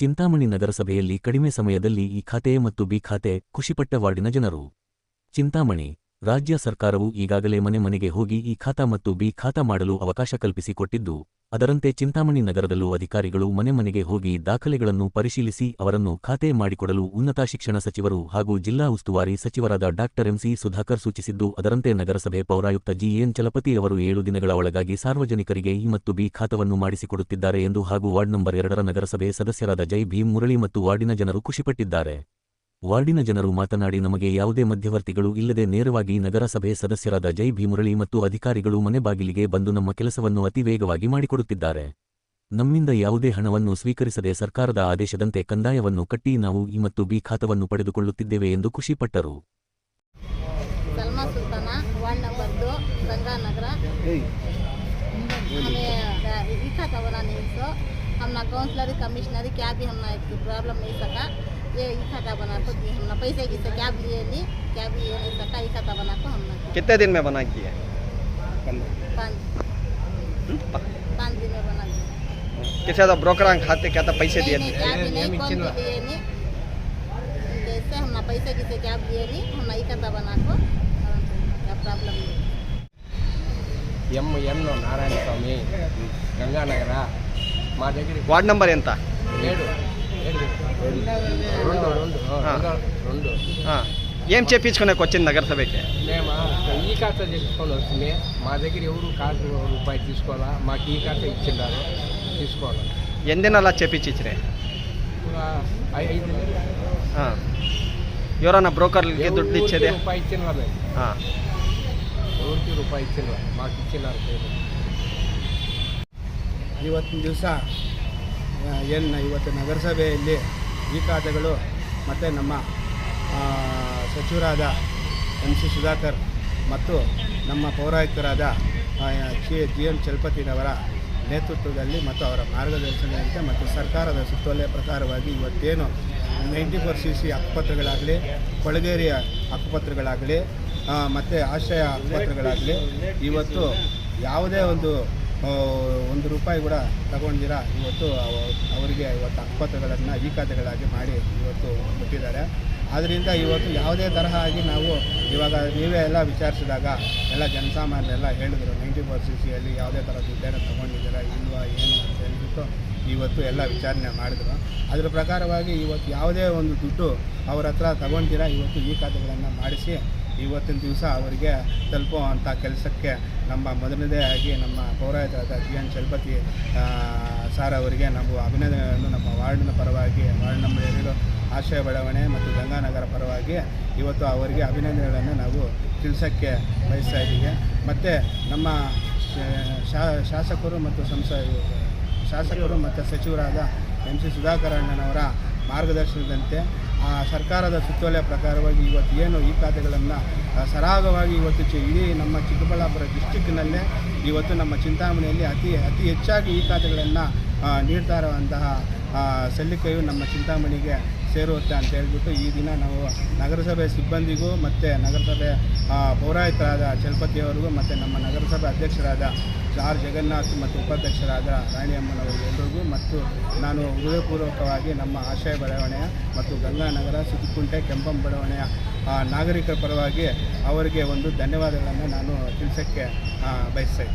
ಚಿಂತಾಮಣಿ ನಗರಸಭೆಯಲ್ಲಿ ಕಡಿಮೆ ಸಮಯದಲ್ಲಿ ಈ ಖಾತೆ ಮತ್ತು ಬಿ ಖಾತೆ ಖುಷಿಪಟ್ಟ ವಾರ್ಡಿನ ಜನರು. ಚಿಂತಾಮಣಿ ರಾಜ್ಯ ಸರ್ಕಾರವು ಈಗಾಗಲೇ ಮನೆ ಮನೆಗೆ ಹೋಗಿ ಈ ಖಾತಾ ಮತ್ತು ಬಿ ಖಾತಾ ಮಾಡಲು ಅವಕಾಶ ಕಲ್ಪಿಸಿಕೊಟ್ಟಿದ್ದು, ಅದರಂತೆ ಚಿಂತಾಮಣಿ ನಗರದಲ್ಲೂ ಅಧಿಕಾರಿಗಳು ಮನೆ ಮನೆಗೆ ಹೋಗಿ ದಾಖಲೆಗಳನ್ನು ಪರಿಶೀಲಿಸಿ ಅವರನ್ನು ಖಾತೆ ಮಾಡಿಕೊಡಲು ಉನ್ನತ ಶಿಕ್ಷಣ ಸಚಿವರು ಹಾಗೂ ಜಿಲ್ಲಾ ಉಸ್ತುವಾರಿ ಸಚಿವರಾದ ಡಾಕ್ಟರ್ ಎಂಸಿ ಸುಧಾಕರ್ ಸೂಚಿಸಿದ್ದು, ಅದರಂತೆ ನಗರಸಭೆ ಪೌರಾಯುಕ್ತ ಜಿಎನ್ ಚಲಪತಿ ಅವರು ಏಳು ದಿನಗಳ ಒಳಗಾಗಿ ಸಾರ್ವಜನಿಕರಿಗೆ ಇ ಮತ್ತು ಬಿ ಖಾತವನ್ನು ಮಾಡಿಸಿಕೊಡುತ್ತಿದ್ದಾರೆ ಎಂದು ಹಾಗೂ ವಾರ್ಡ್ ನಂಬರ್ ಎರಡರ ನಗರಸಭೆ ಸದಸ್ಯರಾದ ಜೈ ಭೀಮ್ ಮುರಳಿ ಮತ್ತು ವಾರ್ಡಿನ ಜನರು ಖುಷಿಪಟ್ಟಿದ್ದಾರೆ. ವಾರ್ಡಿನ ಜನರು ಮಾತನಾಡಿ ನಮಗೆ ಯಾವುದೇ ಮಧ್ಯವರ್ತಿಗಳು ಇಲ್ಲದೆ ನೇರವಾಗಿ ನಗರಸಭೆ ಸದಸ್ಯರಾದ ಜೈ ಭೀಮುರಳಿ ಮತ್ತು ಅಧಿಕಾರಿಗಳು ಮನೆ ಬಾಗಿಲಿಗೆ ಬಂದು ನಮ್ಮ ಕೆಲಸವನ್ನು ಅತಿ ವೇಗವಾಗಿ ಮಾಡಿಕೊಡುತ್ತಿದ್ದಾರೆ ನಮ್ಮಿಂದ ಯಾವುದೇ ಹಣವನ್ನು ಸ್ವೀಕರಿಸದೆ ಸರ್ಕಾರದ ಆದೇಶದಂತೆ ಕಂದಾಯವನ್ನು ಕಟ್ಟಿ ನಾವು ಇ ಮತ್ತು ಬಿ ಖಾತವನ್ನು ಪಡೆದುಕೊಳ್ಳುತ್ತಿದ್ದೇವೆ ಎಂದು ಖುಷಿಪಟ್ಟರು सलमा सुल्ताना वार्ड नंबर दो गंगानगर हमें लिखा था बनाने को हमने काउंसलर कमिश्नर क्या भी हमने प्रॉब्लम नहीं सका ये लिखा था बना को दिए हमने पैसे की से क्या भी लिए नहीं क्या भी ये नहीं सका लिखा था बना को हमने कितने दिन में बना किया पाँच पाँच दिन में बना दिया किसी का ब्रोकर खाते क्या था पैसे दिए नहीं, थे नहीं, क्या भी नहीं कौन भी लिए नहीं जैसे हमने पैसे की से क्या भी लिए नहीं हमने लिखा था बना को क्या प्रॉब्लम नहीं ఎం ఎన్ నారాయణ స్వామి గంగానగర మా దగ్గర వార్డ్ నంబర్ ఎంత ఏడు ఏం చేపించుకునేకి వచ్చింది నగరసభకి మేము ఈ ఖాతా తెచ్చుకొని వస్తుంది మా దగ్గర ఎవరు కాసు రూపాయి తీసుకోవాలా మాకు ఈ ఖాతా ఇచ్చిండారు తీసుకోవాలి ఎన్ని దినాలు చేపించిచ్చిరే ఇప్పుడు ఐ- ఐదు నెలలు. ఎవరన్నా బ్రోకర్లకి ఎవరు- దుడ్డు ఇచ్చేదే ఎవరికి రూపాయి ఇచ్చిన వాళ్ళు ఆ. ఎవరికి రూపాయి ఇచ్చిన వాళ్ళు మాకు ఇచ్చినారు పేరు ಇವತ್ತಿನ ದಿವಸ ಏನು ಇವತ್ತು ನಗರಸಭೆಯಲ್ಲಿ ಈ ಖಾತೆಗಳು ಮತ್ತು ನಮ್ಮ ಸಚಿವರಾದ ಎಂ ಸಿ ಸುಧಾಕರ್ ಮತ್ತು ನಮ್ಮ ಪೌರಾಯುಕ್ತರಾದ ಜಿ ಜಿ, ಎಂ ಚಲಪತಿರವರ ನೇತೃತ್ವದಲ್ಲಿ ಮತ್ತು ಅವರ ಮಾರ್ಗದರ್ಶನದಂತೆ ಮತ್ತು ಸರ್ಕಾರದ ಸುತ್ತೋಲೆ ಪ್ರಕಾರವಾಗಿ ಇವತ್ತೇನು ನೈಂಟಿ ಫೋರ್ ಸಿ ಸಿ ಹಕ್ಕುಪತ್ರಗಳಾಗಲಿ ಕೊಳಗೇರಿಯ ಹಕ್ಕುಪತ್ರಗಳಾಗಲಿ ಮತ್ತು ಆಶ್ರಯ ಹಕ್ಕುಪತ್ರಗಳಾಗಲಿ, ಇವತ್ತು ಯಾವುದೇ ಒಂದು ಒಂದು ರೂಪಾಯಿ ಕೂಡ ತಗೊಂಡಿರಾ? ಇವತ್ತು ಅವರಿಗೆ ಇವತ್ತು ಅಕ್ಪತ್ರಗಳನ್ನು ಈ ಖಾತೆಗಳಾಗಿ ಮಾಡಿ ಇವತ್ತು ಕೊಟ್ಟಿದ್ದಾರೆ. ಆದ್ದರಿಂದ ಇವತ್ತು ಯಾವುದೇ ತರಹ ಆಗಿ ನಾವು ಇವಾಗ ನೀವೇ ಎಲ್ಲ ವಿಚಾರಿಸಿದಾಗ ಎಲ್ಲ ಜನಸಾಮಾನ್ಯರೆಲ್ಲ ಹೇಳಿದ್ರು, ನೈಂಟಿ ಫೋರ್ ಸಿ ಸಿಯಲ್ಲಿ ಯಾವುದೇ ಥರ ದುಡ್ಡನ್ನು ತೊಗೊಂಡಿದ್ದೀರಾ, ಇಲ್ವಾ, ಏನು ಅಂತ ಹೇಳಿಬಿಟ್ಟು ಇವತ್ತು ಎಲ್ಲ ವಿಚಾರಣೆ ಮಾಡಿದ್ರು. ಅದರ ಪ್ರಕಾರವಾಗಿ ಇವತ್ತು ಯಾವುದೇ ಒಂದು ದುಡ್ಡು ಅವ್ರ ಹತ್ರ ತಗೊಂಡಿರ, ಇವತ್ತು ಈ ಖಾತೆಗಳನ್ನು ಮಾಡಿಸಿ ಇವತ್ತಿನ ದಿವಸ ಅವರಿಗೆ ತಲುಪುವಂಥ ಕೆಲಸಕ್ಕೆ ನಮ್ಮ ಮೊದಲನೇದೇ ಆಗಿ ನಮ್ಮ ಪೌರಾಯುಕ್ತರಾದ ಜಿ ಎನ್ ಚಲಪತಿ ಸಾರ್ ಅವರಿಗೆ ನಾವು ಅಭಿನಂದನೆಗಳನ್ನು. ನಮ್ಮ ವಾರ್ಡ್ನ ಪರವಾಗಿ ವಾರ್ಡ್ ನಂಬರ್ ಎರಡು ಆಶಯ ಬಡಾವಣೆ ಮತ್ತು ಗಂಗಾನಗರ ಪರವಾಗಿ ಇವತ್ತು ಅವರಿಗೆ ಅಭಿನಂದನೆಗಳನ್ನು ನಾವು ತಿಳಿಸೋಕ್ಕೆ ಬಯಸ್ತಾ ಇದ್ದೀವಿ. ಮತ್ತು ನಮ್ಮ ಶಾಸಕರು ಮತ್ತು ಸಂಸ, ಶಾಸಕರು ಮತ್ತು ಸಚಿವರಾದ ಎಂ ಸಿ ಸುಧಾಕರ್ ಅಣ್ಣನವರ ಮಾರ್ಗದರ್ಶನದಂತೆ ಸರ್ಕಾರದ ಸುತ್ತೋಲೆ ಪ್ರಕಾರವಾಗಿ ಇವತ್ತು ಏನು ಈ ಖಾತೆಗಳನ್ನು ಸರಾಗವಾಗಿ ಇವತ್ತು ಚಿ ಇಡೀ ನಮ್ಮ ಚಿಕ್ಕಬಳ್ಳಾಪುರ ಡಿಸ್ಟಿಕ್ನಲ್ಲೇ ಇವತ್ತು ನಮ್ಮ ಚಿಂತಾಮಣಿಯಲ್ಲಿ ಅತಿ ಅತಿ ಹೆಚ್ಚಾಗಿ ಈ ಖಾತೆಗಳನ್ನು ನೀಡ್ತಾ ಇರುವಂತಹ ಸಲ್ಲಿಕೆಯು ನಮ್ಮ ಚಿಂತಾಮಣಿಗೆ ಸೇರುತ್ತೆ ಅಂತ ಹೇಳ್ಬಿಟ್ಟು ಈ ದಿನ ನಾವು ನಗರಸಭೆ ಸಿಬ್ಬಂದಿಗೂ ಮತ್ತು ನಗರಸಭೆ ಪೌರಾಯಿತರಾದ ಚಲಪತಿಯವರಿಗೂ ಮತ್ತು ನಮ್ಮ ನಗರಸಭೆ ಅಧ್ಯಕ್ಷರಾದ ಆರ್. ಜಗನ್ನಾಥ್ ಮತ್ತು ಉಪಾಧ್ಯಕ್ಷರಾದ ರಾಣಿಯಮ್ಮನವರಿಗೆ ಎಲ್ಲರಿಗೂ ಮತ್ತು ನಾನು ಹೃದಯಪೂರ್ವಕವಾಗಿ ನಮ್ಮ ಆಶಯ ಬಡಾವಣೆಯ ಮತ್ತು ಗಂಗಾನಗರ ಸುತ್ತಕುಂಟೆ ಕೆಂಪಂ ಬಡಾವಣೆಯ ನಾಗರಿಕರ ಪರವಾಗಿ ಅವರಿಗೆ ಒಂದು ಧನ್ಯವಾದಗಳನ್ನು ನಾನು ತಿಳಿಸೋಕ್ಕೆ ಬಯಸ್ತಾ